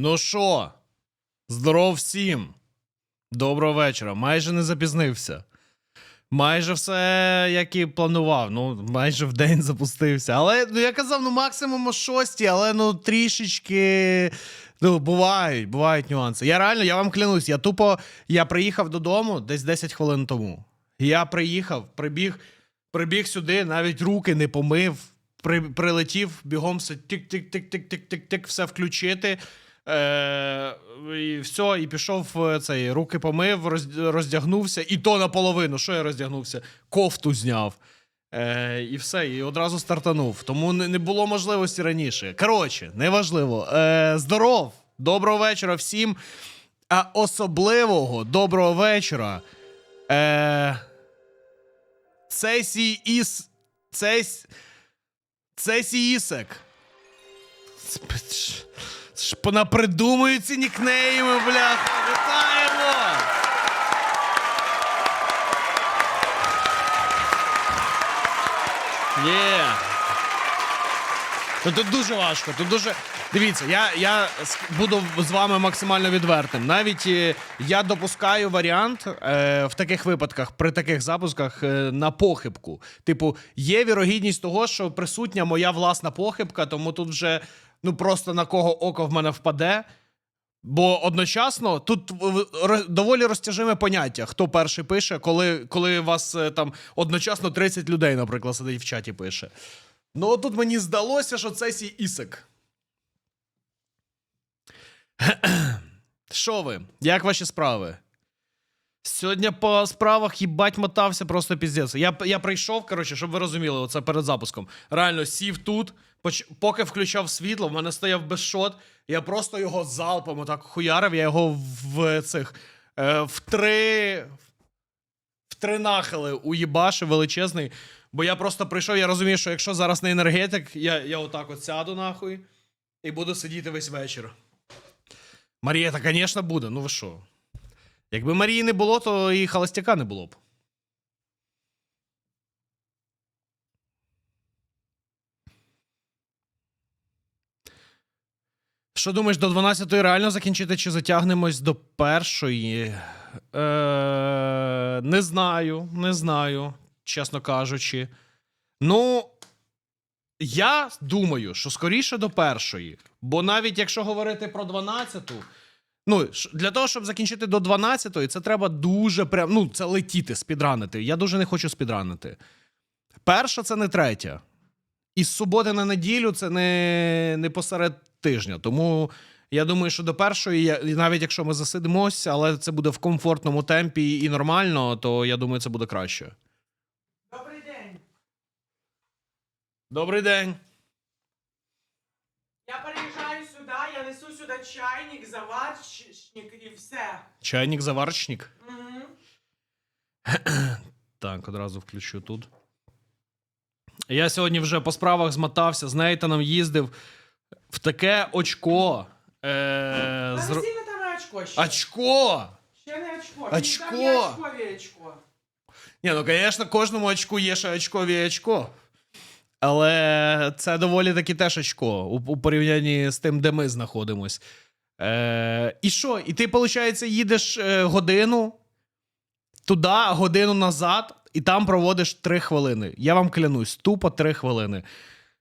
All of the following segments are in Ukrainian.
Ну що, здоров всім. Доброго вечора. Майже не запізнився. Майже все, як і планував. Ну, майже в день запустився. Але ну, я казав, ну максимум о 6, але ну трішечки. Ну, бувають, бувають нюанси. Я реально, я вам клянусь, я тупо я приїхав додому десь 10 хвилин тому. Я приїхав, прибіг, прибіг сюди, навіть руки не помив. При, прилетів, бігом все тик-тик-тик-тик-тик-тик-тик, все включити. Е, і все, і пішов е, цей, руки помив, роздягнувся, і то наполовину. Що я роздягнувся? Кофту зняв. Е, і все, і одразу стартанув. Тому не, було можливості раніше. Коротше, неважливо. Е, здоров! Доброго вечора всім. А особливого доброго вечора. Е, Цесі Іс. Цесь. Цесі Ісек. Понапридумують ці нікнейми, бляха. Вітаємо! Є. Ну, тут дуже важко. Тут дуже. Дивіться, я, я буду з вами максимально відвертим. Навіть е, я допускаю варіант е, в таких випадках, при таких запусках, е, на похибку. Типу, є вірогідність того, що присутня моя власна похибка, тому тут вже ну просто на кого око в мене впаде. Бо одночасно тут доволі розтяжиме поняття, хто перший пише, коли, коли вас е, там одночасно 30 людей, наприклад, сидить в чаті пише. Ну, тут мені здалося, що це сій Ісик. Що ви? Як ваші справи? Сьогодні по справах їбать мотався просто піздець. Я, я прийшов, коротше, щоб ви розуміли, оце перед запуском. Реально сів тут, поч... поки включав світло, в мене стояв безшот. Я просто його залпом отак хуярив, я його в цих е, в три. В три нахили уїбашив величезний. Бо я просто прийшов, я розумію, що якщо зараз не енергетик, я, я отак от сяду нахуй і буду сидіти весь вечір. Марія, та, звісно, буде. Ну ви що? Якби Марії не було, то і холостяка не було б. Що думаєш, до 12-ї реально закінчити, чи затягнемось до першої? Е, не знаю, не знаю, чесно кажучи. Ну, я думаю, що скоріше до першої. Бо навіть якщо говорити про 12-ту, ну, для того, щоб закінчити до 12-ї, це треба дуже прям. Ну, це летіти, спідранити. Я дуже не хочу спідранити. Перша це не третя. І з суботи на неділю це не, не посеред тижня. Тому я думаю, що до першої, навіть якщо ми засидимось, але це буде в комфортному темпі і нормально, то я думаю, це буде краще. Добрий день. Добрий день. Я переїжджаю сюди чайник, заварчник і все. Чайник заварочник. Угу. Так, одразу включу тут. Я сьогодні вже по справах змотався, з Нейтаном їздив в таке очко. Е, Та сильно там очко ще. Очко! Ще не очко. Очко. Там є очкові очко. Ні, ну, звісно, кожному очку є ще очкові очко. Але це доволі таки теж очко у, у порівнянні з тим, де ми знаходимось. Е, і що? І ти, виходить, їдеш е, годину туди, годину назад, і там проводиш 3 хвилини. Я вам клянусь, тупо 3 хвилини.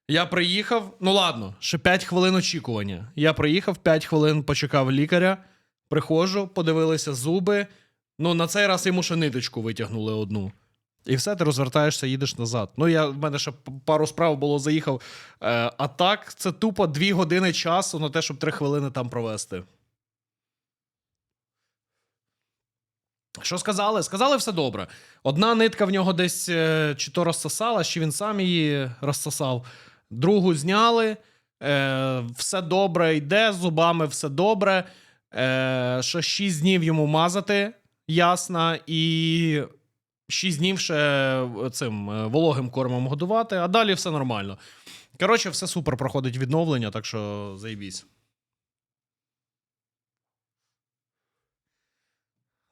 Я приїхав, ну ладно, ще 5 хвилин очікування. Я приїхав, 5 хвилин почекав лікаря, приходжу, подивилися зуби. Ну, на цей раз йому ще ниточку витягнули одну. І все, ти розвертаєшся, їдеш назад. Ну, я, в мене ще пару справ було, заїхав. Е, а так, це тупо дві години часу на те, щоб три хвилини там провести. Що сказали? Сказали все добре. Одна нитка в нього десь е, чи то розсосала, чи він сам її розсосав. Другу зняли. Е, все добре йде, зубами все добре. Е, що 6 днів йому мазати, ясно, і 6 днів ще е, цим е, вологим кормом годувати, а далі все нормально. Коротше, все супер проходить відновлення, так що заїбісь.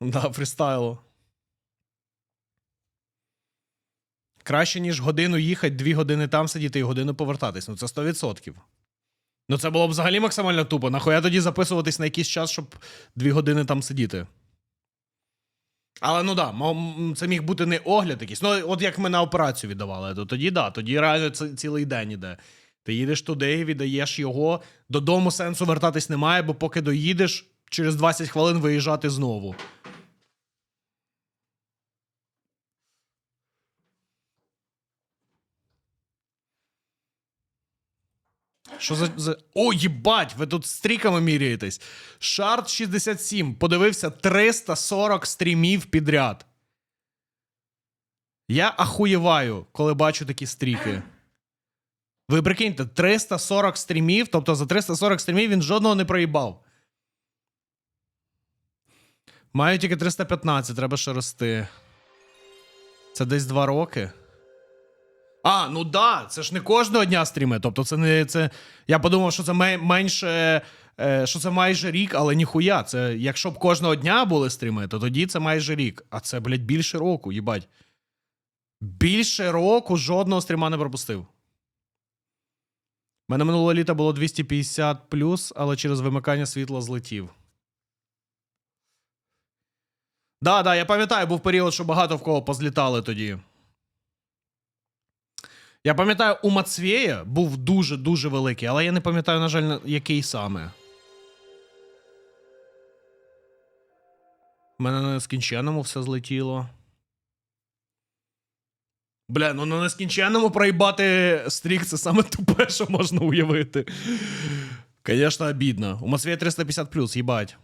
Да, фрістайло. Краще, ніж годину їхати, дві години там сидіти і годину повертатись. Ну, це 100%. Ну, це було б взагалі максимально тупо. Нахуя тоді записуватись на якийсь час, щоб дві години там сидіти. Але ну да, це міг бути не огляд якийсь. Ну, от як ми на операцію віддавали, то тоді да, тоді реально це цілий день іде. Ти їдеш туди, віддаєш його. Додому сенсу вертатись немає, бо поки доїдеш, через 20 хвилин виїжджати знову. Що за, за. О, їбать! Ви тут стріками міряєтесь. Шарт 67 подивився 340 стрімів підряд. Я ахуєваю, коли бачу такі стріки. Ви прикиньте, 340 стрімів, тобто за 340 стрімів він жодного не проїбав. Маю тільки 315, треба ще рости. Це десь 2 роки. А, ну да, це ж не кожного дня стріми. Тобто, це не це. Я подумав, що це менше. Е, що це майже рік, але ніхуя. Це якщо б кожного дня були стріми, то тоді це майже рік. А це, блядь, більше року, їбать. Більше року жодного стріма не пропустив. У мене минулого літа було 250 плюс, але через вимикання світла злетів. Да, да, я пам'ятаю, був період, що багато в кого позлітали тоді. Я пам'ятаю, у Мацвєя був дуже-дуже великий, але я не пам'ятаю, на жаль, який саме. У мене на нескінченному все злетіло. Бля, ну на нескінченному проїбати стрік це саме тупе, що можна уявити. Звісно, обідно. У Мацвєя 350 плюс, їбать.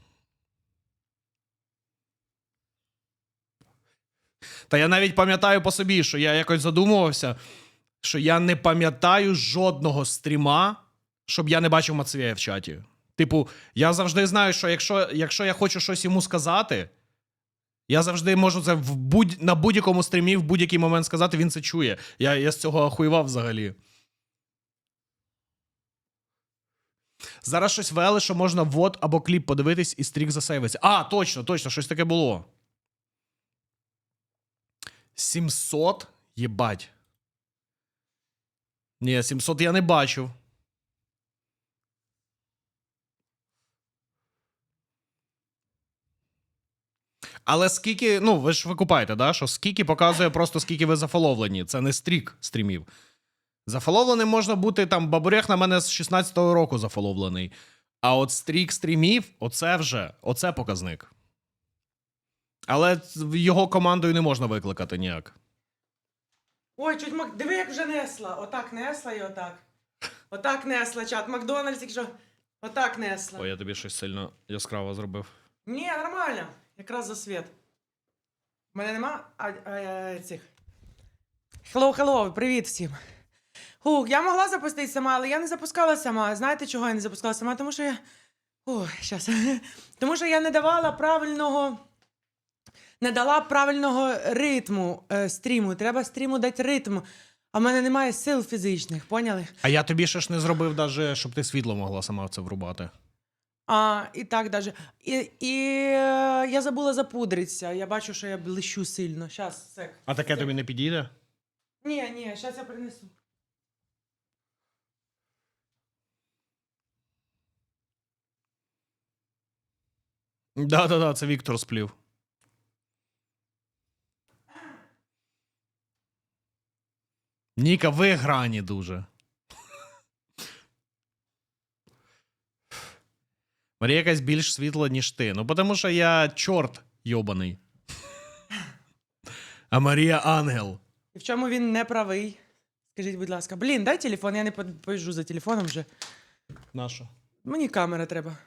Та я навіть пам'ятаю по собі, що я якось задумувався, що я не пам'ятаю жодного стріма, щоб я не бачив Мацвєя в чаті. Типу, я завжди знаю, що якщо, якщо я хочу щось йому сказати, я завжди можу це в будь, на будь-якому стрімі в будь-який момент сказати, він це чує. Я, я з цього ахуєвав взагалі. Зараз щось вели, що можна ввод або кліп подивитись і стрік засейвиться. А, точно, точно, щось таке було. 700? Єбать. Ні, 700 я не бачив. Але скільки, ну, ви ж викупаєте, да? що скільки показує просто скільки ви зафоловлені. Це не стрік стрімів. Зафоловленим можна бути там бабурех на мене з 16-го року зафоловлений. А от стрік стрімів, оце вже, оце показник. Але його командою не можна викликати ніяк. Ой, чуть Мак... Диви, як вже несла. Отак несла і отак. Отак несла чат. Макдональдс, якщо. Отак несла. Ой, я тобі щось сильно яскраво зробив. Ні, нормально. Якраз за світ. У мене нема а, а, а, цих. Hello, hello, привіт всім. Ух, я могла запустити сама, але я не запускала сама. Знаєте, чого я не запускала сама? Тому що я. Ой, щас. Тому що я не давала правильного. Не дала правильного ритму е, стріму. Треба стріму дати ритм. А в мене немає сил фізичних, поняли? А я тобі ще ж не зробив, даже, щоб ти світло могла сама в це врубати. А, і так даже. І, і е, я забула запудритися. Я бачу, що я блищу сильно. Щас, сек. А таке тобі не підійде? Ні, ні, щас я принесу. Да-да-да, це Віктор сплів. Ніка, ви грані дуже. Марія якась більш світла, ніж ти. Ну, тому що я чорт йобаний. А Марія ангел. І в чому він не правий? Скажіть, будь ласка. Блін, дай телефон, я не по- поїжджу за телефоном вже. Наша. Мені камера треба.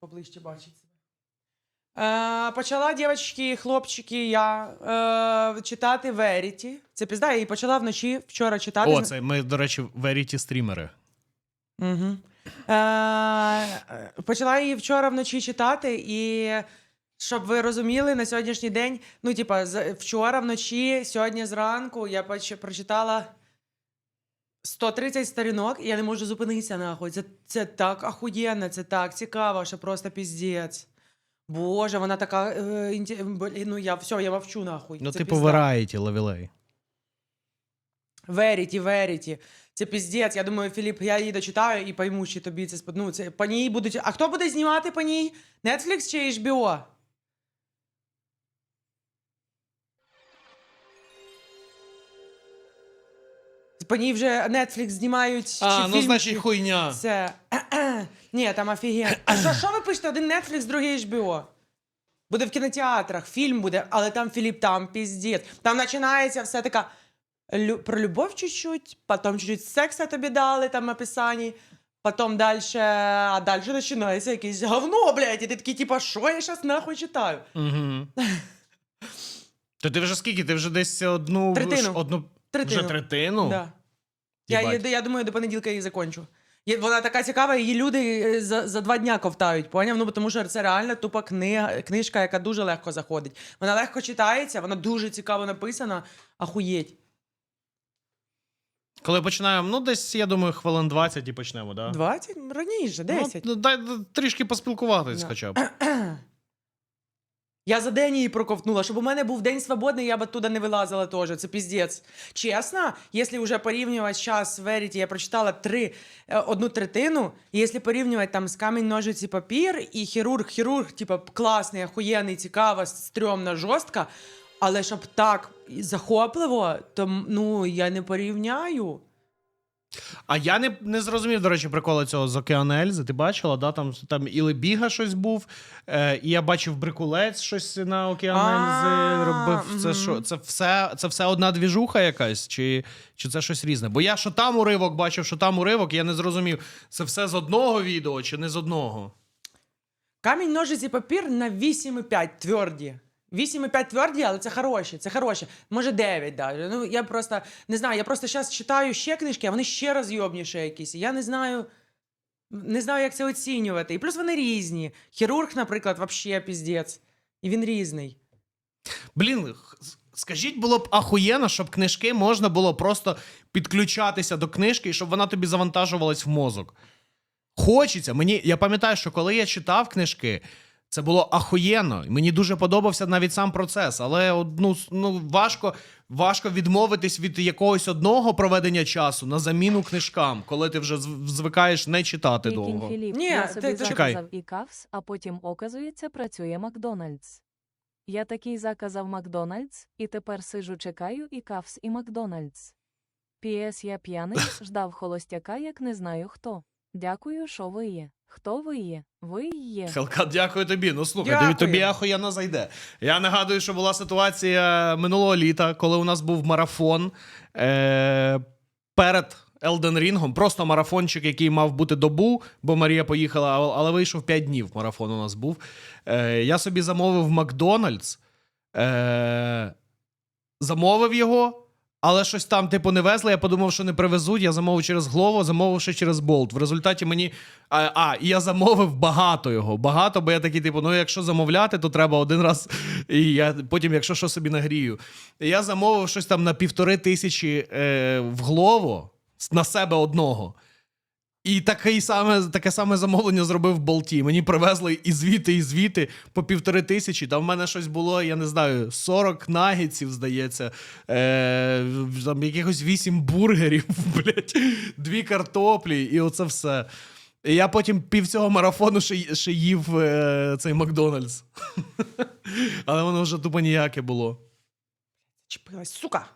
Поближче бачить. Е, почала, дівчатки, хлопчики, я е, читати Verity. Це пізда, я її почала вночі вчора читати. О, це ми, до речі, веріті стрімери. Угу. Е, почала її вчора вночі читати, і щоб ви розуміли, на сьогоднішній день, ну, типа, вчора вночі, сьогодні зранку я прочитала 130 сторінок, і я не можу зупинитися нахуй. Це, це так ахуєнно, це так цікаво, що просто піздець. Боже, вона така. Е, інте- блін, ну я все, я мовчу нахуй. Ну, Це типу, пізда. Variety, левілей. Веріті, Веріті. Це піздець. Я думаю, Філіп, я її дочитаю і пойму, чи тобі це спод... ну, це по ній будуть. А хто буде знімати по ній? Netflix чи HBO? По ній вже Netflix знімають. А, чи ну фільм, значить хуйня. Це. Ні, там офігенно. А що, що ви пишете? Один Netflix, другий HBO? Буде в кінотеатрах, фільм буде, але там Філіп, там піздець. Там починається все така лю- про любов чуть-чуть, потім чуть-чуть секса тобі дали там описані, потім далі, а далі починається якесь говно, блядь, і ти такий, типа, що я зараз нахуй читаю? Угу. То ти вже скільки? Ти вже десь одну Третину. одну Третину. вже третину? Да. Я, я, я думаю, до понеділка її закончу. Є- Вона така цікава, її люди е, за, за два дня ковтають, поняв? Ну, тому що це реально тупа книга, книжка, яка дуже легко заходить. Вона легко читається, вона дуже цікаво написана, ахуєть. Коли починаємо, ну десь, я думаю, хвилин 20 і почнемо, так? Да? 20? Раніше, 10. Ну, дай дай трішки поспілкуватись Да. хоча б. Я за день її проковтнула, щоб у мене був день свободний, я б оттуда не вилазила теж. Це піздець. Чесно, якщо вже порівнювати час в Verity, я прочитала три, е, одну третину, і якщо порівнювати там з камінь, ножиці, папір, і хірург, хірург, типа класний, охуєнний, цікаво, стрьомна, жорстка, але щоб так захопливо, то ну я не порівняю. А я не, не зрозумів, до речі, приколи цього з Океан Ельзи. Ти бачила, да? Там, там і Лебіга щось був, е, і я бачив Брикулець щось на Океан Ельзи робив. Це що? Це все, це все одна двіжуха якась, чи, чи це щось різне? Бо я що там уривок бачив, що там уривок, я не зрозумів, це все з одного відео чи не з одного. Камінь, ножиці, папір на 8,5 тверді. 8,5 тверді, але це хороші, це хороші. Може 9 даже. Ну, я просто не знаю, я просто зараз читаю ще книжки, а вони ще розйобніші якісь. Я не знаю. Не знаю, як це оцінювати. І плюс вони різні. Хірург, наприклад, вообще піздець. І він різний. Блін, скажіть, було б ахуєнно, щоб книжки можна було просто підключатися до книжки і щоб вона тобі завантажувалась в мозок. Хочеться. Мені, я пам'ятаю, що коли я читав книжки, це було ахуєнно. Мені дуже подобався навіть сам процес, але ну, ну, важко, важко відмовитись від якогось одного проведення часу на заміну книжкам, коли ти вже звикаєш не читати Якін довго. Філіп, Ні, я собі ти- заказав Чекай. і кавс, а потім, оказується, працює Макдональдс. Я такий заказав Макдональдс, і тепер сижу чекаю і кавс, і Макдональдс. Піес я п'яний, ждав холостяка, як не знаю хто. Дякую, що ви є. Хто ви є? Ви є. Хелкат, дякую тобі. Ну слухай, Дякую. тобі, тобі ахуєнно зайде. Я нагадую, що була ситуація минулого літа, коли у нас був марафон е- перед Елден Рінгом. Просто марафончик, який мав бути добу, бо Марія поїхала, але вийшов 5 днів. Марафон у нас був. Е- я собі замовив Макдональдс. Е- замовив його. Але щось там, типу, не везли. Я подумав, що не привезуть. Я замовив через Глово, замовивши через Болт. В результаті мені. А, а, і я замовив багато його. Багато, бо я такий, типу, ну якщо замовляти, то треба один раз. І я потім, якщо що собі нагрію. Я замовив щось там на півтори тисячі е, в Глово на себе одного. І такий саме, таке саме замовлення зробив в болті. Мені привезли і звіти, і звіти по півтори тисячі. Там в мене щось було, я не знаю, 40 нагетсів, здається, е, там якихось 8 бургерів, блядь, дві картоплі, і оце все. І я потім пів цього марафону ще, ще їв е, цей Макдональдс. Але воно вже тупо ніяке було. Чепилась, сука.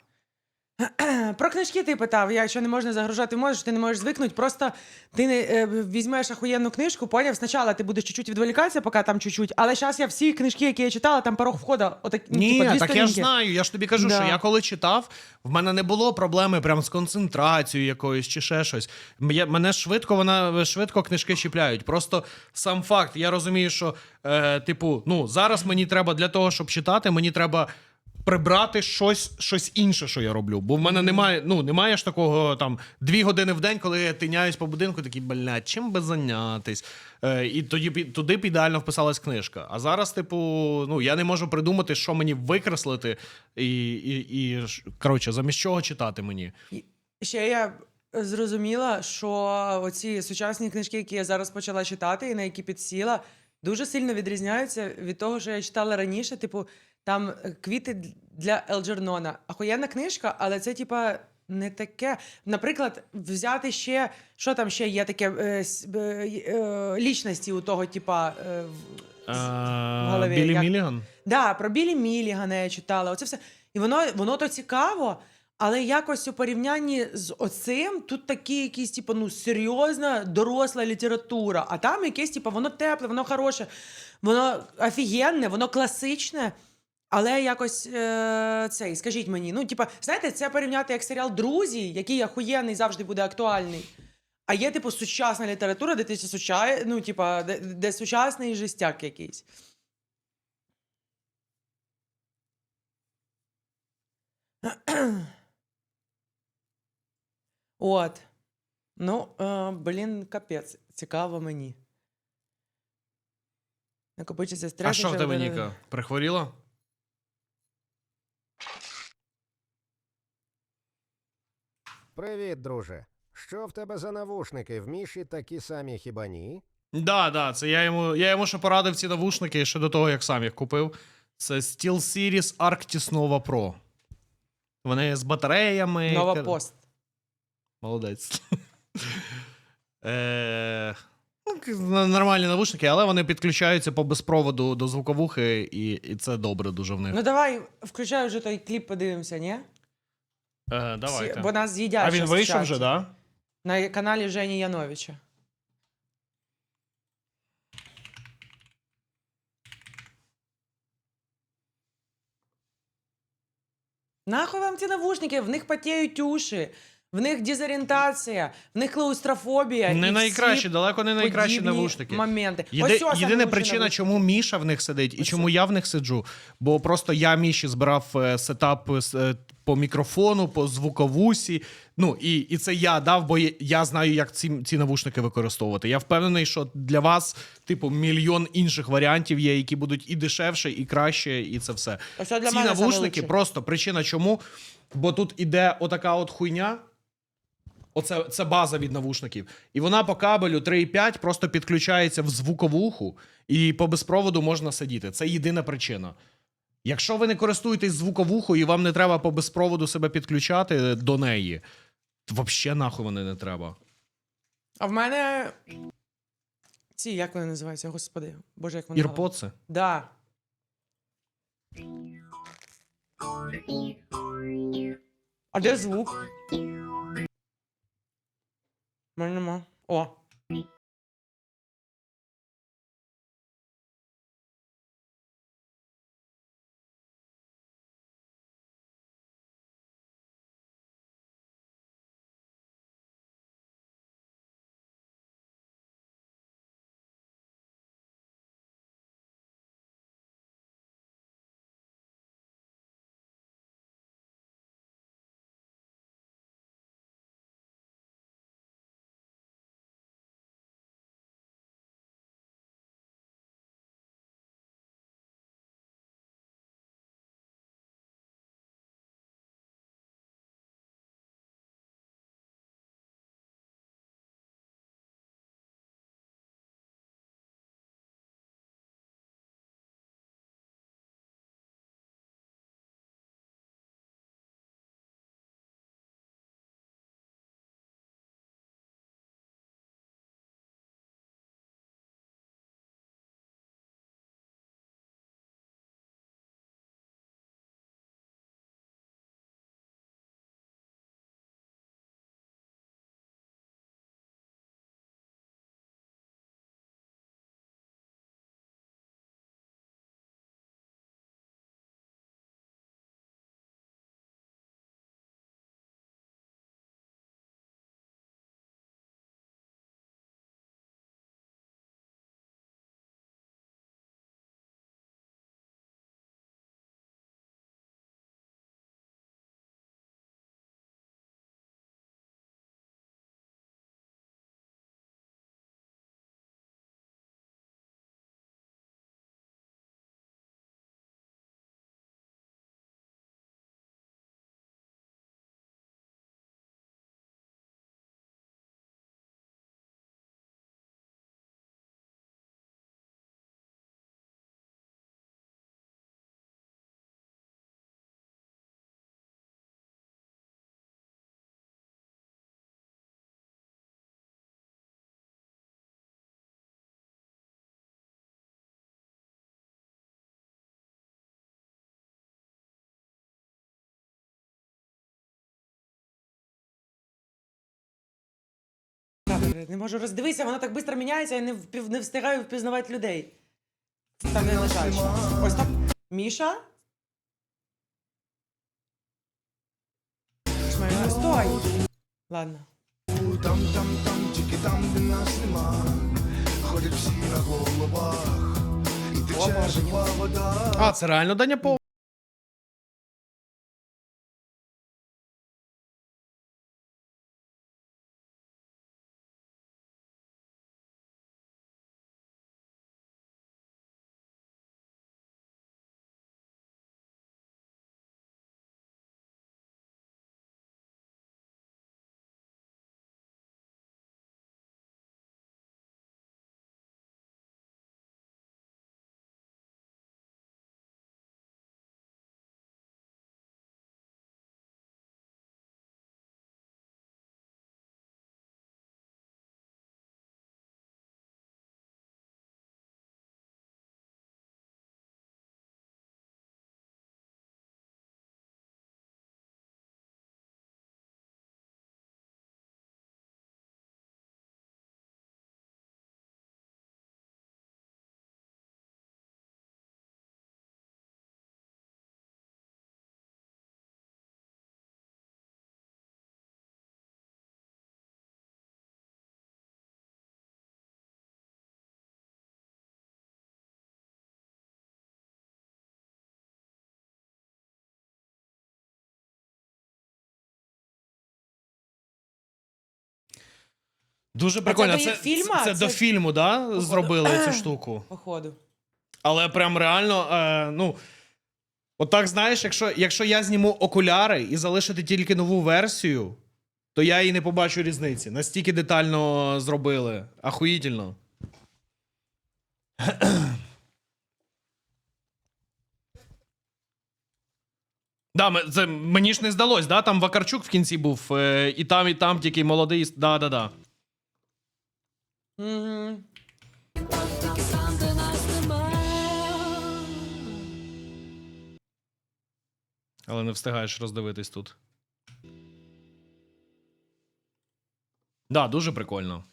Про книжки ти питав, якщо не можна загружати, можеш, ти не можеш звикнути. Просто ти не е, візьмеш ахуєнну книжку, поняв? Спочатку ти будеш чуть-чуть відволікатися, поки там чуть-чуть, але зараз я всі книжки, які я читала, там порог входу, отак, ну, Ні, типа, дві так я ж сторінки. знаю. Я ж тобі кажу, Да. що я коли читав, в мене не було проблеми прям з концентрацією якоюсь чи ще щось. М- Я, мене швидко вона швидко книжки чіпляють. Просто сам факт, я розумію, що е, типу, ну зараз мені треба для того, щоб читати, мені треба. Прибрати щось, щось інше, що я роблю. Бо в мене немає, ну немає ж такого там дві години в день, коли я тиняюсь по будинку, такий, блядь, чим би зайнятись. Е, і тоді туди б ідеально вписалась книжка. А зараз, типу, ну я не можу придумати, що мені викреслити, і, і, і коротше, замість чого читати мені. Ще я зрозуміла, що оці сучасні книжки, які я зараз почала читати і на які підсіла, дуже сильно відрізняються від того, що я читала раніше. Типу, там е, квіти для Елджернона. Ахуєнна книжка, але це, типа, не таке. Наприклад, взяти ще, що там ще є таке е, с- е, е, лічності у того, типа. Е, в- голові, Білі як- Міліган? Да, про Білі Мілігана я читала. Оце все. І воно, воно то цікаво, але якось у порівнянні з оцим тут такі якісь, типу, ну, серйозна доросла література. А там якесь, типу, воно тепле, воно хороше, воно офігенне, воно класичне. Але якось е, цей, скажіть мені, ну, типа, знаєте, це порівняти як серіал Друзі, який охуєнний завжди буде актуальний. А є, типу, сучасна література, де ти суча... ну, типа, де, де сучасний жестяк якийсь. От. Ну, е, блін, капець. Цікаво мені. Накопичиться стрес. А що в тебе, Ніка? Прихворіла? Привіт, друже. Що в тебе за навушники? В Міші такі самі хіба ні? Да, да, це я йому, я йому ще порадив ці навушники ще до того, як сам їх купив. Це SteelSeries Arctis Nova Pro. Вони з батареями. Нова кер- пост. Молодець. Е, ну, Нормальні навушники, але вони підключаються по безпроводу до звуковухи, і, і це добре дуже в них. Ну давай, включай вже той кліп, подивимося, ні? Е, Всі- давайте. Бо нас з'їдять. А він щас в вийшов чаті. вже? Да? На каналі Жені Яновича. Нахуй вам ці навушники? В них потіють уші, в них дезорієнтація, в них клаустрофобія. Не і найкращі, далеко не найкращі подібні навушники. Моменти. Єди, Ось єдина причина, навушники. чому Міша в них сидить і Ось чому я в них сиджу, бо просто я Міші збирав е, сетап е, с- е, по мікрофону, по звуковусі. Ну і, і це я дав, бо я, знаю, як ці, ці навушники використовувати. Я впевнений, що для вас, типу, мільйон інших варіантів є, які будуть і дешевше, і краще, і це все. Ось це для ці мене навушники просто причина чому. Бо тут іде отака от хуйня. Оце це база від навушників. І вона по кабелю 3,5 просто підключається в звуковуху, і по безпроводу можна сидіти. Це єдина причина. Якщо ви не користуєтесь звуковухою і вам не треба по безпроводу себе підключати до неї, то взагалі нахуй вони не треба. А в мене. Ці, як вони називаються? Господи, боже, як вони. Ірпоци. Да. А де звук? У мене нема. О. Не можу роздивитися, вона так швидко міняється, я не, впів- не встигаю впізнавати людей. Там не лежать. Ось так. Міша? Стой! Ладно. Там, там, там, тільки там, де нас нема. Ходять всі на головах. І тече жива вода. А, це реально Даня Пов. Дуже прикольно. до їх фільма? Це, Це- до фільму, да? Зробили цю штуку. Походу. Але прям реально, е, ну. От знаєш, якщо, якщо я зніму окуляри і залишити тільки нову версію, то я і не побачу різниці. Настільки детально зробили. Ахуїтельно. Да, це, мені ж не здалось, да? Там Вакарчук в кінці був, е, і там, і там тільки молодий. Да, да, да. Але не встигаєш роздивитись тут. Да, дуже прикольно.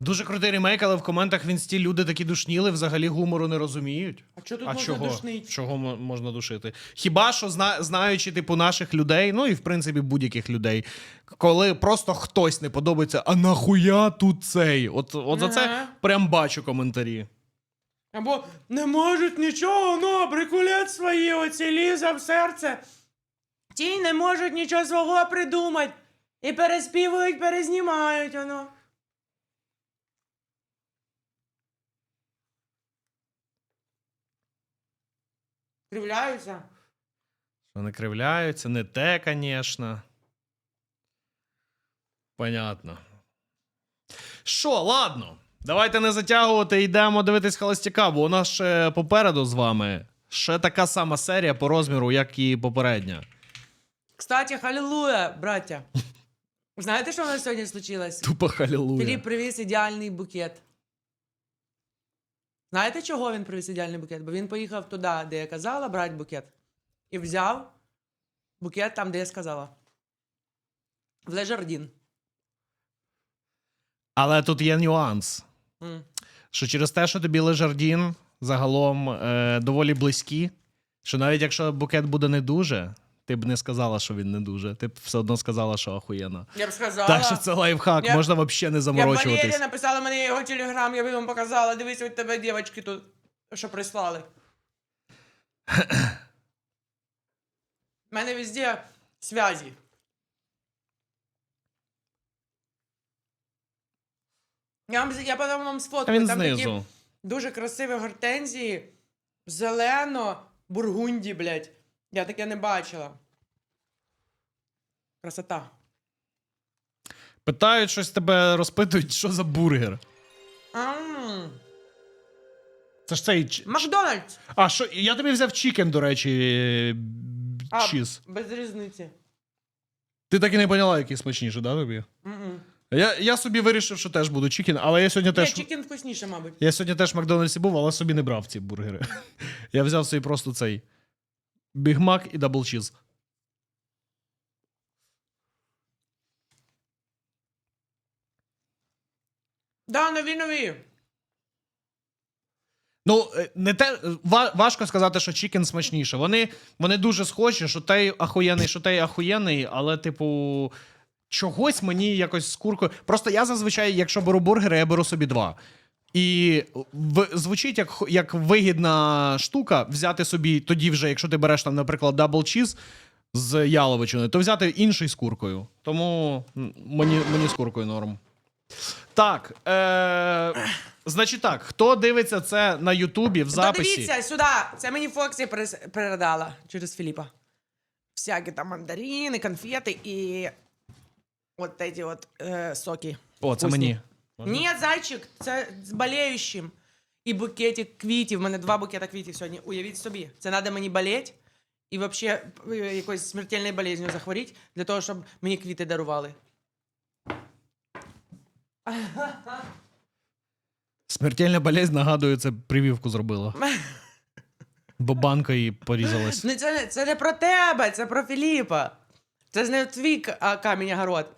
Дуже крутий ремейк, але в коментах в інсті люди такі душніли, взагалі гумору не розуміють. А що тут а можна чого? душнить? Чого мо- можна душити? Хіба що зна- знаючи, типу, наших людей, ну і в принципі будь-яких людей, коли просто хтось не подобається, а нахуя тут цей? От, от за це Ага. прям бачу коментарі. Або не можуть нічого, ну, прикулять свої оці ліза в серце. Ті не можуть нічого свого придумати. І переспівують, перезнімають воно. Кривляються. Що не кривляються, не те, звісно. Понятно. Що, ладно. Давайте не затягувати, йдемо дивитись холостяка, бо у нас ще попереду з вами ще така сама серія по розміру, як і попередня. Кстати, халілуя, браття. Знаєте, що у нас сьогодні случилось? Тупо халілуя. Філіп привіз ідеальний букет. Знаєте, чого він привіз ідеальний букет? Бо він поїхав туди, де я казала, брати букет. І взяв букет там, де я сказала. В Лежардін. Але тут є нюанс. М. Що через те, що тобі Лежардін загалом е, доволі близькі, що навіть якщо букет буде не дуже, ти б не сказала, що він не дуже. Ти б все одно сказала, що ахуєнно. Я б сказала. Так що це лайфхак, Я- можна взагалі не я б Валері заморочуватись. написала мені його телеграм, я б йому показала. Дивись, від тебе дівчатки тут, що прислали. У мене везде связі. Я, вам, я потім вам сфоткаю. він Там такі дуже красиві гортензії, зелено, бургунді, блядь. Я таке не бачила. Красота. Питають щось тебе розпитують, що за бургер. М. Це ж цей. ч- Макдональдс! А, що, я тобі взяв чікен, до речі, А, чіз. Без різниці. Ти так і не поняла, який смачніше, да, тобі? М-м. Я, я собі вирішив, що теж буду чікен, але я сьогодні Ні, теж. чікен вкусніше, мабуть. Я сьогодні теж в Макдональдсі був, але собі не брав ці бургери. Я взяв собі просто цей Бігмак і даблчіз. Да, нові нові. Ну, е, не те важко сказати, що Чікен смачніше. Вони вони дуже схожі, що той ахуєнний, що той ахуєнний, але, типу, чогось мені якось з куркою. Просто я зазвичай, якщо беру бургери, я беру собі два. І в, звучить як, як вигідна штука взяти собі тоді вже, якщо ти береш там, наприклад, дабл чіз з яловичиною, то взяти інший з куркою. Тому мені, мені з куркою норм. Так. Е, значить так, хто дивиться це на Ютубі в записі? дивіться сюди. Це мені Фоксі передала через Філіпа. Всякі там мандарини, конфети і от ці от е, соки. О, це Вкусні. мені. Можна? Ні, зайчик, це з болеючим. І букетик квітів. У мене два букета квітів сьогодні. Уявіть собі. Це треба мені болеть і взагалі якоюсь смертельною болезнью захворіти, для того, щоб мені квіти дарували. Смертельна болезнь, нагадую, це прививку зробила. Бо банка її порізалась. Ну, це, не- це не про тебе, це про Філіпа. Це ж не твій камінь огород.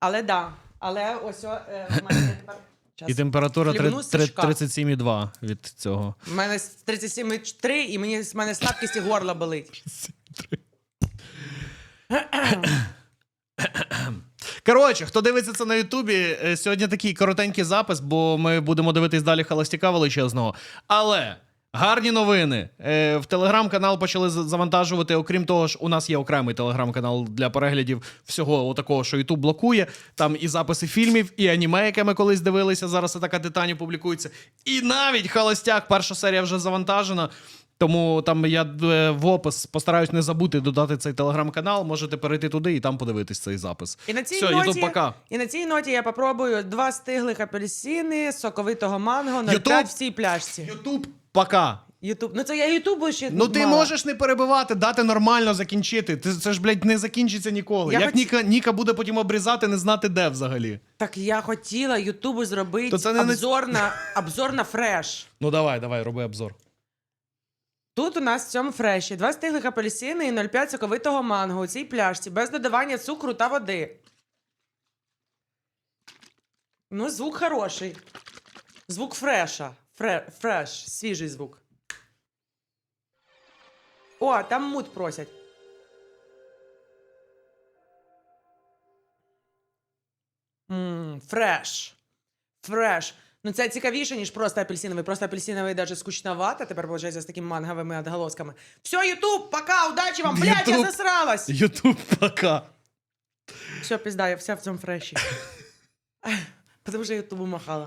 Але да. Але ось о, е, в мене тепер. Щас. І температура три- Хлібну три- сачка. 37,2 від цього. У мене 37,3 і мені з мене слабкість і горло болить. Коротше, хто дивиться це на Ютубі, е, сьогодні такий коротенький запис, бо ми будемо дивитись далі холостяка величезного. Але гарні новини. Е, В телеграм-канал почали завантажувати. Окрім того ж, у нас є окремий телеграм-канал для переглядів всього такого, що Ютуб блокує. Там і записи фільмів, і аніме, яке ми колись дивилися. Зараз атака титанів публікується. І навіть холостяк, перша серія вже завантажена. Тому там я е, в опис постараюсь не забути додати цей телеграм-канал. Можете перейти туди і там подивитись цей запис. І на цій Все, ноті, пока. І на цій ноті я попробую два стиглих апельсини, соковитого манго, 0,5 Ютуб? в пляшці. Ютуб, пока. Ютуб. Ну це я Ютубу ще. Ну ти мала. можеш не перебивати, дати нормально закінчити. Ти це ж, блядь, не закінчиться ніколи. Я Як хоч- Ніка, Ніка буде потім обрізати, не знати де взагалі. Так я хотіла Ютубу зробити То це не на- обзор, на... обзор на фреш. Ну давай, давай, роби обзор. Тут у нас в цьому фреші два стиглих апельсини і 0,5 соковитого манго у цій пляшці без додавання цукру та води. Ну, звук хороший. Звук фреша. Фре... Фреш, свіжий звук. О, там мут просять. Фреш. Фреш. Ну це цікавіше, ніж просто апельсиновий. Просто апельсиновий даже скучновато. Тепер, виходить, з такими манговими отголосками. Все, Ютуб, пока, удачі вам, блядь, я засралась. Ютуб, пока. Все, пизда, я вся в цьому фреші. Потому що Ютубу махала.